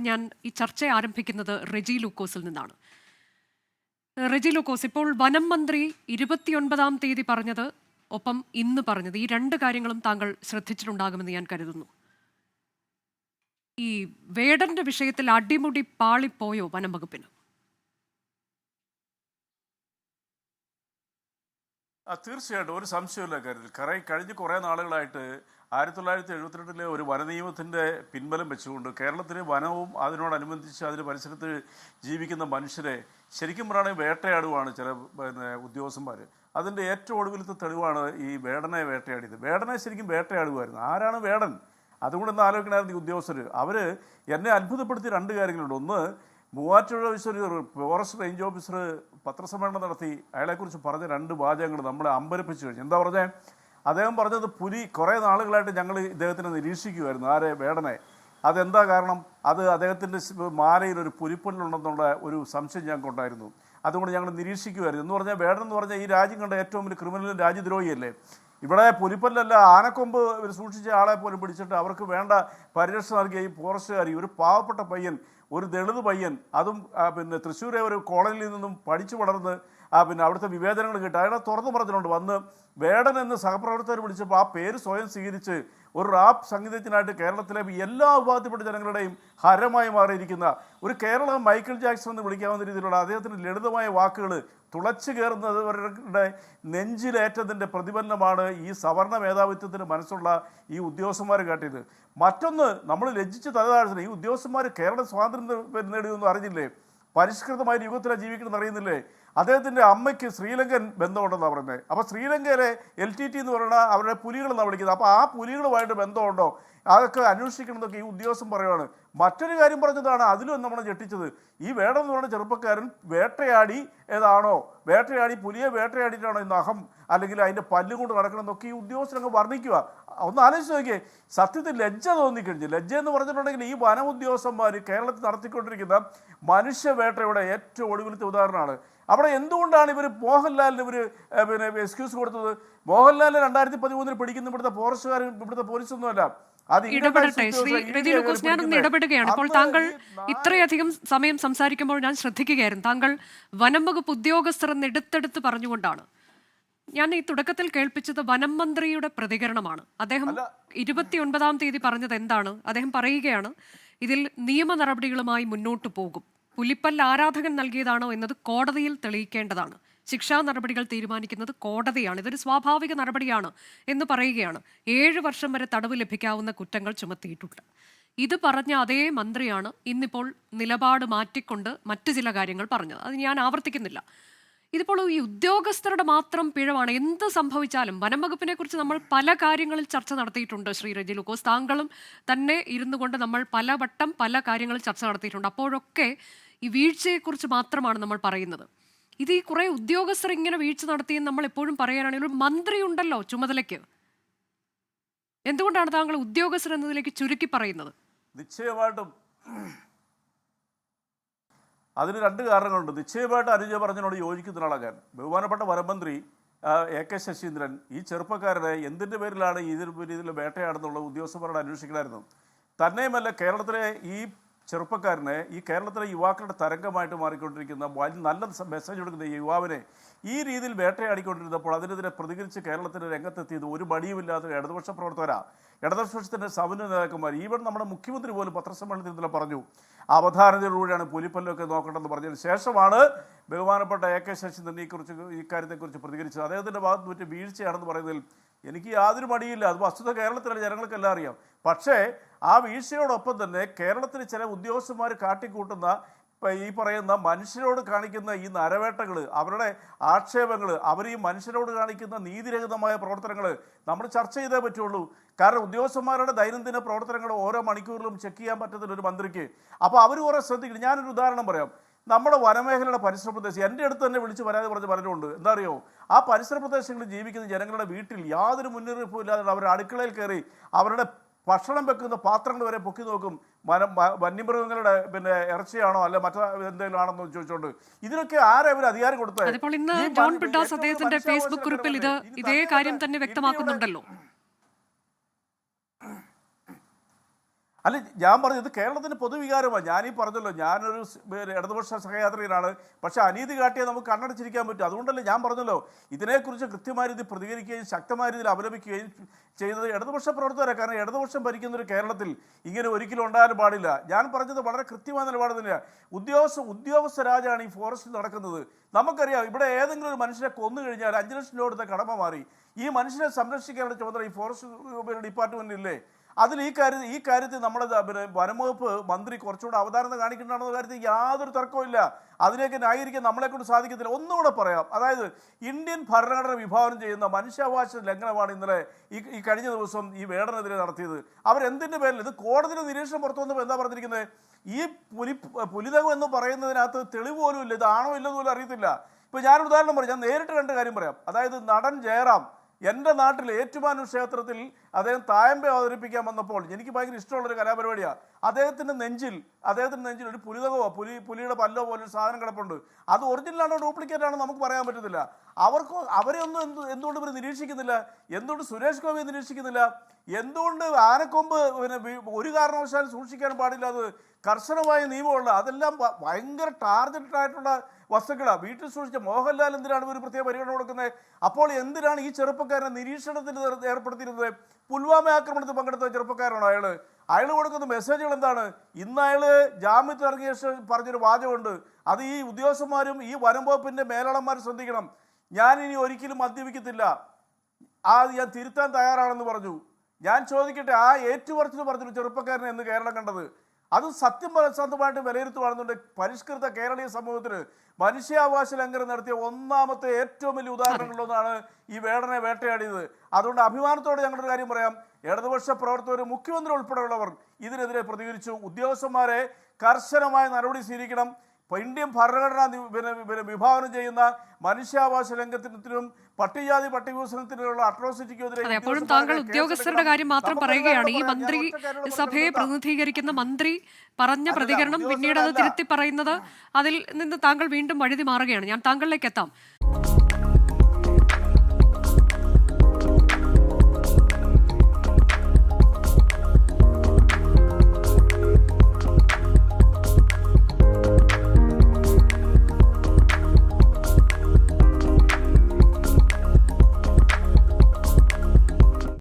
ഞാൻ ഈ ചർച്ച ആരംഭിക്കുന്നത് റെജി ലൂക്കോസിൽ നിന്നാണ്. റെജി ലൂക്കോസ് ഇപ്പോൾ വനം മന്ത്രി ഇരുപത്തിയൊൻപതാം തീയതി പറഞ്ഞത് ഒപ്പം ഇന്ന് പറഞ്ഞത് ഈ രണ്ട് കാര്യങ്ങളും താങ്കൾ ശ്രദ്ധിച്ചിട്ടുണ്ടാകുമെന്ന് ഞാൻ കരുതുന്നു. ഈ വേടന്റെ വിഷയത്തിൽ അടിമുടി പാളിപ്പോയോ വനം വകുപ്പിന്? തീർച്ചയായിട്ടും. ഒരു സംശയമില്ല കാര്യത്തിൽ. കറ കഴിഞ്ഞ് കുറേ നാളുകളായിട്ട് ആയിരത്തി തൊള്ളായിരത്തി എഴുപത്തിരണ്ടിലെ ഒരു വനനിയമത്തിന്റെ പിൻബലം വെച്ചുകൊണ്ട് കേരളത്തിലെ വനവും അതിനോടനുബന്ധിച്ച് അതിന് പരിസരത്ത് ജീവിക്കുന്ന മനുഷ്യരെ ശരിക്കും പറയുകയാണെങ്കിൽ വേട്ടയാടുവാണ് ചില പിന്നെ ഉദ്യോഗസ്ഥന്മാർ. അതിന്റെ ഏറ്റവും ഒടുവിലത്തെ തെളിവാണ് ഈ വേടനെ വേട്ടയാടിയത്. വേടനെ ശരിക്കും വേട്ടയാടുമായിരുന്നു ആരാണ് വേടൻ? അതുകൊണ്ടൊന്ന് ആലോചിക്കണമായിരുന്നു ഈ ഉദ്യോഗസ്ഥർ അവർ എന്നെ അത്ഭുതപ്പെടുത്തിയ രണ്ട് കാര്യങ്ങളുണ്ട്. ഒന്ന് മൂവാറ്റുപുഴ ഒരു ഫോറസ്റ്റ് റേഞ്ച് ഓഫീസർ പത്രസമ്മേളനം നടത്തി. അയാളെക്കുറിച്ച് പറഞ്ഞ രണ്ട് വാചകങ്ങൾ നമ്മളെ അമ്പരപ്പിച്ചു കഴിഞ്ഞു. എന്താ പറഞ്ഞേ? അദ്ദേഹം പറഞ്ഞത് പുലി കുറേ നാളുകളായിട്ട് ഞങ്ങൾ ഇദ്ദേഹത്തിനെ നിരീക്ഷിക്കുമായിരുന്നു ആരെ? വേടനെ. അതെന്താ കാരണം? അത് അദ്ദേഹത്തിന്റെ മാലയിൽ ഒരു പുലിപ്പല്ലുണ്ടെന്നുള്ള ഒരു സംശയം ഞങ്ങൾക്കുണ്ടായിരുന്നു അതുകൊണ്ട് ഞങ്ങൾ നിരീക്ഷിക്കുമായിരുന്നു എന്ന് പറഞ്ഞാൽ വേടൻ എന്ന് പറഞ്ഞാൽ ഈ രാജ്യം കണ്ട ഏറ്റവും വലിയ ക്രിമിനലും രാജ്യദ്രോഹിയല്ലേ? ഇവിടെ പുലിപ്പല്ലല്ല ആനക്കൊമ്പ് സൂക്ഷിച്ച ആളെ പോലും പിടിച്ചിട്ട് അവർക്ക് വേണ്ട പരിരക്ഷ നൽകിയ ഈ ഫോറസ്റ്റുകാരി ഒരു പാവപ്പെട്ട പയ്യൻ ഒരു ദളിത് പയ്യൻ അതും പിന്നെ തൃശ്ശൂരെ ഒരു കോളനിയിൽ നിന്നും പഠിച്ചു വളർന്ന് പിന്നെ അവിടുത്തെ വിവേചനങ്ങൾ കിട്ടുക അയാളെ തുറന്നു പറഞ്ഞിട്ടുണ്ട്. വന്ന് വേടൻ എന്ന് സഹപ്രവർത്തകർ വിളിച്ചപ്പോൾ ആ പേര് സ്വയം സ്വീകരിച്ച് ഒരു റാപ്പ് സംഗീതത്തിനായിട്ട് കേരളത്തിലെ എല്ലാ വിഭാഗത്തിൽപ്പെട്ട ജനങ്ങളുടെയും ഹരമായി മാറിയിരിക്കുന്ന ഒരു കേരളം മൈക്കിൾ ജാക്സൺ എന്ന് വിളിക്കാവുന്ന രീതിയിലുള്ള അദ്ദേഹത്തിന്റെ ലളിതമായ വാക്കുകൾ തുളച്ചു കയറുന്നവരുടെ നെഞ്ചിലേറ്റതിന്റെ പ്രതിഫലനമാണ് ഈ സവർണ മേധാവിത്വത്തിന് മനസ്സുള്ള ഈ ഉദ്യോഗസ്ഥന്മാർ കാട്ടിയത്. മറ്റൊന്ന് നമ്മൾ ലജ്ജിച്ച് തലതാഴ്ച ഈ ഉദ്യോഗസ്ഥന്മാർ കേരള സ്വാതന്ത്ര്യം നേടിയൊന്നും അറിഞ്ഞില്ലേ? പരിഷ്കൃതമായ യുഗത്തിലാണ് ജീവിക്കണമെന്ന് അറിയുന്നില്ലേ? അദ്ദേഹത്തിന്റെ അമ്മയ്ക്ക് ശ്രീലങ്കൻ ബന്ധമുണ്ടെന്നാണ് പറയുന്നത് അപ്പോൾ ശ്രീലങ്കയിലെ എൽ ടി ടി എന്ന് പറയുന്ന അവരുടെ പുലികളെന്നാണ് വിളിക്കുന്നത്. അപ്പോൾ ആ പുലികളുമായിട്ട് ബന്ധമുണ്ടോ? അതൊക്കെ അന്വേഷിക്കണമെന്നൊക്കെ ഈ ഉദ്യോഗസ്ഥൻ പറയുവാണ്. മറ്റൊരു കാര്യം പറഞ്ഞതാണ് അതിലും നമ്മൾ ഞെട്ടിച്ചത്. ഈ വേടം എന്ന് പറയുന്ന ചെറുപ്പക്കാരൻ വേട്ടയാടി ഏതാണോ? വേട്ടയാടി പുലിയെ വേട്ടയാടിയിട്ടാണോ ഇന്ന് നഖം അല്ലെങ്കിൽ അതിന്റെ പല്ലുകൊണ്ട് നടക്കണം എന്നൊക്കെ ഈ ഉദ്യോഗസ്ഥരങ്ങ് വർണിക്കുക. ഒന്ന് ആലോചിച്ച് നോക്കിയേ സത്യത്തിൽ ലജ്ജ തോന്നിക്കഴിഞ്ഞു. ലജ്ജ എന്ന് പറഞ്ഞിട്ടുണ്ടെങ്കിൽ ഈ വനം ഉദ്യോഗസ്ഥന്മാർ കേരളത്തിൽ നടത്തിക്കൊണ്ടിരിക്കുന്ന മനുഷ്യവേട്ടയുടെ ഏറ്റവും ഒടുവിലത്തെ ഉദാഹരണമാണ്. അവിടെ എന്തുകൊണ്ടാണ് ഇവർ മോഹൻലാലിന് ഇവർ പിന്നെ എക്സ്ക്യൂസ് കൊടുത്തത്? മോഹൻലാലിനെ രണ്ടായിരത്തി പതിമൂന്നിൽ പിടിക്കുന്ന ഇവിടുത്തെ ഫോറസ്റ്റുകാർ ഇവിടുത്തെ പോലീസൊന്നുമല്ല. ഇടപെടട്ടെ. ശ്രീ ലൂക്കോസ് ഞാനൊന്ന്. ഇടപെടുകയാണ്. ഇപ്പോൾ താങ്കൾ ഇത്രയധികം സമയം സംസാരിക്കുമ്പോൾ ഞാൻ ശ്രദ്ധിക്കുകയായിരുന്നു. താങ്കൾ വനം വകുപ്പ് ഉദ്യോഗസ്ഥർ എന്ന് എടുത്തെടുത്ത് പറഞ്ഞുകൊണ്ടാണ്. ഞാൻ ഈ തുടക്കത്തിൽ കേൾപ്പിച്ചത് വനം മന്ത്രിയുടെ പ്രതികരണമാണ്. അദ്ദേഹം ഇരുപത്തിയൊൻപതാം തീയതി പറഞ്ഞത് എന്താണ്? അദ്ദേഹം പറയുകയാണ് ഇതിൽ നിയമ നടപടികളുമായി മുന്നോട്ട് പോകും. പുലിപ്പൽ ആരാധകൻ നൽകിയതാണോ എന്നത് കോടതിയിൽ തെളിയിക്കേണ്ടതാണ്. ശിക്ഷാ നടപടികൾ തീരുമാനിക്കുന്നത് കോടതിയാണ്. ഇതൊരു സ്വാഭാവിക നടപടിയാണ് എന്ന് പറയുകയാണ്. ഏഴ് വർഷം വരെ തടവ് ലഭിക്കാവുന്ന കുറ്റങ്ങൾ ചുമത്തിയിട്ടുണ്ട്. ഇത് പറഞ്ഞ അതേ മന്ത്രിയാണ് ഇന്നിപ്പോൾ നിലപാട് മാറ്റിക്കൊണ്ട് മറ്റു ചില കാര്യങ്ങൾ പറഞ്ഞത്. അത് ഞാൻ ആവർത്തിക്കുന്നില്ല. ഇതിപ്പോൾ ഈ ഉദ്യോഗസ്ഥരുടെ മാത്രം പിഴവാണ്. എന്ത് സംഭവിച്ചാലും വനം വകുപ്പിനെ കുറിച്ച് നമ്മൾ പല കാര്യങ്ങളിൽ ചർച്ച നടത്തിയിട്ടുണ്ട് ശ്രീ രജി ലൂക്കോസ്. താങ്കളും തന്നെ ഇരുന്നു കൊണ്ട് നമ്മൾ പലവട്ടം പല കാര്യങ്ങളിൽ ചർച്ച നടത്തിയിട്ടുണ്ട്. അപ്പോഴൊക്കെ ഈ വീഴ്ചയെക്കുറിച്ച് മാത്രമാണ് നമ്മൾ പറയുന്നത്. ഇത് ഈ കുറെ ഉദ്യോഗസ്ഥർ ഇങ്ങനെ വീഴ്ച നടത്തിയെന്ന് നമ്മൾ എപ്പോഴും പറയാനാണെങ്കിൽ ഒരു മന്ത്രി ഉണ്ടല്ലോ ചുമതലയ്ക്ക്. എന്തുകൊണ്ടാണ് താങ്കൾ ഉദ്യോഗസ്ഥർ എന്നതിലേക്ക് ചുരുക്കി പറയുന്നത്? നിശ്ചയമായിട്ടും അതിന് രണ്ട് കാരണങ്ങളുണ്ട്. നിശ്ചയമായിട്ട് അനുജ പറഞ്ഞതിനോട് യോജിക്കുന്ന ഒരാളാണ് ഞാൻ. ബഹുമാനപ്പെട്ട വനമന്ത്രി എ കെ ശശീന്ദ്രൻ ഈ ചെറുപ്പക്കാരനെ എന്തിന്റെ പേരിലാണ് ഈ രീതിയിൽ വേട്ടയാടുന്നുള്ള ഉദ്യോഗസ്ഥന്മാരോട് അന്വേഷിക്കണമായിരുന്നു തന്നെയുമല്ല കേരളത്തിലെ ഈ ചെറുപ്പക്കാരനെ ഈ കേരളത്തിലെ യുവാക്കളുടെ തരംഗമായിട്ട് മാറിക്കൊണ്ടിരിക്കുന്ന വലിയ നല്ല മെസ്സേജ് കൊടുക്കുന്ന ഈ യുവാവിനെ ഈ രീതിയിൽ വേട്ടയാടിക്കൊണ്ടിരുന്നപ്പോൾ അതിനെതിരെ പ്രതികരിച്ച് കേരളത്തിന്റെ രംഗത്തെത്തിയത് ഒരു മടിയുമില്ലാത്ത ഇടതുപക്ഷ പ്രവർത്തകരാ. ഇടതുപക്ഷത്തിന്റെ സമന്വയ നേതാക്കന്മാർ ഈവൻ നമ്മുടെ മുഖ്യമന്ത്രി പോലും പത്രസമ്മേളനത്തിൽ ഇന്നലെ പറഞ്ഞു അവധാനതയിലൂടെയാണ് പുലിപ്പല്ലൊക്കെ നോക്കേണ്ടതെന്ന് പറഞ്ഞതിന് ശേഷമാണ് ബഹുമാനപ്പെട്ട എ കെ ശശീന്ദ്രൻ ഈ കുറിച്ച് ഈ കാര്യത്തെക്കുറിച്ച് പ്രതികരിച്ചത്. അദ്ദേഹത്തിന്റെ ഭാഗത്ത് പറ്റിയ വീഴ്ചയാണെന്ന് പറയുന്നതിൽ എനിക്ക് യാതൊരു മടിയില്ല. അത് വസ്തുത കേരളത്തിലെ ജനങ്ങൾക്കെല്ലാം അറിയാം. പക്ഷേ ആ വീഴ്ചയോടൊപ്പം തന്നെ കേരളത്തിൽ ചില ഉദ്യോഗസ്ഥന്മാർ കാട്ടിക്കൂട്ടുന്ന ഈ പറയുന്ന മനുഷ്യരോട് കാണിക്കുന്ന ഈ നരവേട്ടകൾ അവരുടെ ആക്ഷേപങ്ങൾ അവർ ഈ മനുഷ്യരോട് കാണിക്കുന്ന നീതിരഹിതമായ പ്രവർത്തനങ്ങൾ നമ്മൾ ചർച്ച ചെയ്തേ പറ്റുള്ളൂ. കാരണം ഉദ്യോഗസ്ഥന്മാരുടെ ദൈനംദിന പ്രവർത്തനങ്ങൾ ഓരോ മണിക്കൂറിലും ചെക്ക് ചെയ്യാൻ പറ്റത്തില്ല ഒരു മന്ത്രിക്ക്. അപ്പോൾ അവർ കുറേ ശ്രദ്ധിക്കണം. ഞാനൊരു ഉദാഹരണം പറയാം. നമ്മുടെ വനമേഖലയുടെ പരിസര പ്രദേശം എന്റെ അടുത്ത് തന്നെ വിളിച്ച് പരാതി പറഞ്ഞ് പലരുമുണ്ട്. എന്താ അറിയോ? ആ പരിസര പ്രദേശങ്ങളിൽ ജീവിക്കുന്ന ജനങ്ങളുടെ വീട്ടിൽ യാതൊരു മുന്നറിയിപ്പും ഇല്ലാതെ അവരുടെ അടുക്കളയിൽ കയറി അവരുടെ ഭക്ഷണം വെക്കുന്ന പാത്രങ്ങൾ വരെ പൊക്കി നോക്കും. വനം വന്യമൃഗങ്ങളുടെ പിന്നെ ഇറച്ചിയാണോ അല്ല മറ്റ എന്തെങ്കിലും ആണെന്നോ ചോദിച്ചോണ്ട്. ഇതിനൊക്കെ ആരെ ഇവർ അധികാരം കൊടുത്തത്? ജോൺ പിട്ടാസ് അദ്ദേഹത്തിന്റെ ഫേസ്ബുക്ക് കുറിപ്പിൽ ഇത് ഇതേ കാര്യം തന്നെ വ്യക്തമാക്കുന്നുണ്ടല്ലോ. അല്ല ഞാൻ പറഞ്ഞു ഇത് കേരളത്തിന്റെ പൊതുവികാരമാണ് ഞാനീ പറഞ്ഞല്ലോ ഞാനൊരു ഇടതുപക്ഷ സഹയാത്രികനാണ്. പക്ഷെ അനീതി കാട്ടിയാൽ നമുക്ക് കണ്ണടച്ചിരിക്കാൻ പറ്റും. അതുകൊണ്ടല്ലേ ഞാൻ പറഞ്ഞല്ലോ ഇതിനെക്കുറിച്ച് കൃത്യമായ രീതിയിൽ പ്രതികരിക്കുകയും ശക്തമായ രീതിയിൽ അപലപിക്കുകയും ചെയ്തത് ഇടതുപക്ഷ പ്രവർത്തകരെ. കാരണം ഇടതുപക്ഷം ഭരിക്കുന്ന ഒരു കേരളത്തിൽ ഇങ്ങനെ ഒരിക്കലും ഉണ്ടാകാൻ പാടില്ല. ഞാൻ പറഞ്ഞത് വളരെ കൃത്യമായ നിലപാട് തന്നെയാണ് ഉദ്യോഗസ്ഥ ഉദ്യോഗസ്ഥ രാജാണ് ഈ ഫോറസ്റ്റിൽ നടക്കുന്നത്. നമുക്കറിയാം ഇവിടെ ഏതെങ്കിലും ഒരു മനുഷ്യനെ കൊന്നു കഴിഞ്ഞാൽ അഞ്ച് ലക്ഷം രൂപ കൊടുത്ത കടമ മാറി. ഈ മനുഷ്യനെ സംരക്ഷിക്കാനുള്ള ചുമതല ഈ ഫോറസ്റ്റ് ഡിപ്പാർട്ട്മെന്റില്ലേ അതിൽ ഈ കാര്യത്തിൽ ഈ കാര്യത്തിൽ നമ്മൾ പിന്നെ വനംവകുപ്പ് മന്ത്രി കുറച്ചുകൂടെ അവധാനത കാണിക്കുന്നുണ്ടെന്ന കാര്യത്തിൽ യാതൊരു തർക്കവുമില്ല അതിനെയൊക്കെ ന്യായീകരിക്കാൻ നമ്മളെ കൊണ്ട് സാധിക്കത്തില്ല. ഒന്നുകൂടെ പറയാം. അതായത് ഇന്ത്യൻ ഭരണഘടന വിഭാവനം ചെയ്യുന്ന മനുഷ്യാവകാശ ലംഘനമാണ് ഇന്നലെ ഈ ഈ കഴിഞ്ഞ ദിവസം ഈ വേടനെതിരെ നടത്തിയത്. അവരെന്തിന്റെ പേരിൽ? ഇത് കോടതിയുടെ നിരീക്ഷണം പുറത്തു വന്നപ്പോൾ എന്താ പറഞ്ഞിരിക്കുന്നത് ഈ പുലി പുലിതകം എന്ന് പറയുന്നതിനകത്ത് തെളിവ് പോലും ഇല്ല. ഇത് ആണോ ഇല്ലെന്ന് പോലും അറിയത്തില്ല. ഇപ്പോൾ ഞാൻ ഉദാഹരണം പറയാം. ഞാൻ നേരിട്ട് കണ്ട കാര്യം പറയാം. അതായത് നടൻ ജയറാം എന്റെ നാട്ടിൽ ഏറ്റുമാനൂർ ക്ഷേത്രത്തിൽ അദ്ദേഹം തായമ്പ അവതരിപ്പിക്കാൻ വന്നപ്പോൾ എനിക്ക് ഭയങ്കര ഇഷ്ടമുള്ളൊരു കലാപരിപാടിയാണ്. അദ്ദേഹത്തിന്റെ നെഞ്ചിൽ അദ്ദേഹത്തിന്റെ നെഞ്ചിൽ ഒരു പുലിതകോ പുലി പുലിയുടെ പല്ലോ പോലെ ഒരു സാധനം കിടപ്പുണ്ട്. അത് ഒറിജിനലാണോ ഡ്യൂപ്ലിക്കേറ്റ് ആണോ നമുക്ക് പറയാൻ പറ്റത്തില്ല. അവർക്കോ അവരെ ഒന്നും എന്ത് എന്തുകൊണ്ട് ഇവർ നിരീക്ഷിക്കുന്നില്ല? എന്തുകൊണ്ട് സുരേഷ് ഗോപി നിരീക്ഷിക്കുന്നില്ല? എന്തുകൊണ്ട് ആനക്കൊമ്പ് പിന്നെ ഒരു കാരണവശാലും സൂക്ഷിക്കാൻ പാടില്ല? അത് കർശനമായ നിയമമുള്ള അതെല്ലാം ഭയങ്കര ടാർഗറ്റഡ് ആയിട്ടുള്ള വസ്തുക്കളാണ് വീട്ടിൽ സൂക്ഷിച്ച മോഹൻലാൽ എന്തിനാണ് ഒരു പ്രത്യേക പരിഗണന കൊടുക്കുന്നത്? അപ്പോൾ എന്തിനാണ് ഈ ചെറുപ്പക്കാരനെ നിരീക്ഷണത്തിന് ഏർ- ഏർപ്പെടുത്തിയിരുന്നത്? പുൽവാമ ആക്രമണത്തിൽ പങ്കെടുത്ത ചെറുപ്പക്കാരാണോ അയാൾ അയാൾ കൊടുക്കുന്ന മെസ്സേജുകൾ എന്താണ്? ഇന്ന് അയാൾ ജാമ്യത്തിൽ ഇറങ്ങിയ ശേഷം പറഞ്ഞൊരു വാചകമുണ്ട്. അത് ഈ ഉദ്യോഗസ്ഥന്മാരും ഈ വനം വകുപ്പിന്റെ മേലാളന്മാർ ശ്രദ്ധിക്കണം. ഞാൻ ഇനി ഒരിക്കലും മദ്യപിക്കത്തില്ല. ആ ഞാൻ തിരുത്താൻ തയ്യാറാണെന്ന് പറഞ്ഞു. ഞാൻ ചോദിക്കട്ടെ ആ ഏറ്റുപറച്ചിൽ പറഞ്ഞു ചെറുപ്പക്കാരനെ എന്ന് കേരളം കണ്ടത്. അത് സത്യം പരസ്യമായിട്ട് വിലയിരുത്തുവാണെന്നുണ്ട് പരിഷ്കൃത കേരളീയ സമൂഹത്തിന് മനുഷ്യാവകാശ ലംഘനം നടത്തിയ ഒന്നാമത്തെ ഏറ്റവും വലിയ ഉദാഹരണങ്ങളിലൊന്നാണ് ഈ വേടനെ വേട്ടയാടിയത്. അതുകൊണ്ട് അഭിമാനത്തോടെ ഞങ്ങളുടെ ഒരു കാര്യം പറയാം. ഇടതുപക്ഷ പ്രവർത്തകർ മുഖ്യമന്ത്രി ഉൾപ്പെടെയുള്ളവർ ഇതിനെതിരെ പ്രതികരിച്ചു. ഉദ്യോഗസ്ഥന്മാരെ കർശനമായ നടപടി സ്വീകരിക്കണം. ഇപ്പോൾ ഇന്ത്യൻ ഭരണഘടന പിന്നെ പിന്നെ വിഭാവനം ചെയ്യുന്ന മനുഷ്യാവകാശ ലംഘനത്തിനും പട്ടികജാതി പട്ടികവികസനത്തിനുള്ള അട്രോസിറ്റിക്കെതിരെ എപ്പോഴും താങ്കൾ ഉദ്യോഗസ്ഥരുടെ കാര്യം മാത്രം പറയുകയാണ്. ഈ മന്ത്രി സഭയെ പ്രതിനിധീകരിക്കുന്ന മന്ത്രി പറഞ്ഞ പ്രതികരണം പിന്നീട് അത്. തിരുത്തി പറയുന്നത് അതിൽ നിന്ന് താങ്കൾ വീണ്ടും വഴുതി മാറുകയാണ്. ഞാൻ താങ്കളിലേക്ക് എത്താം.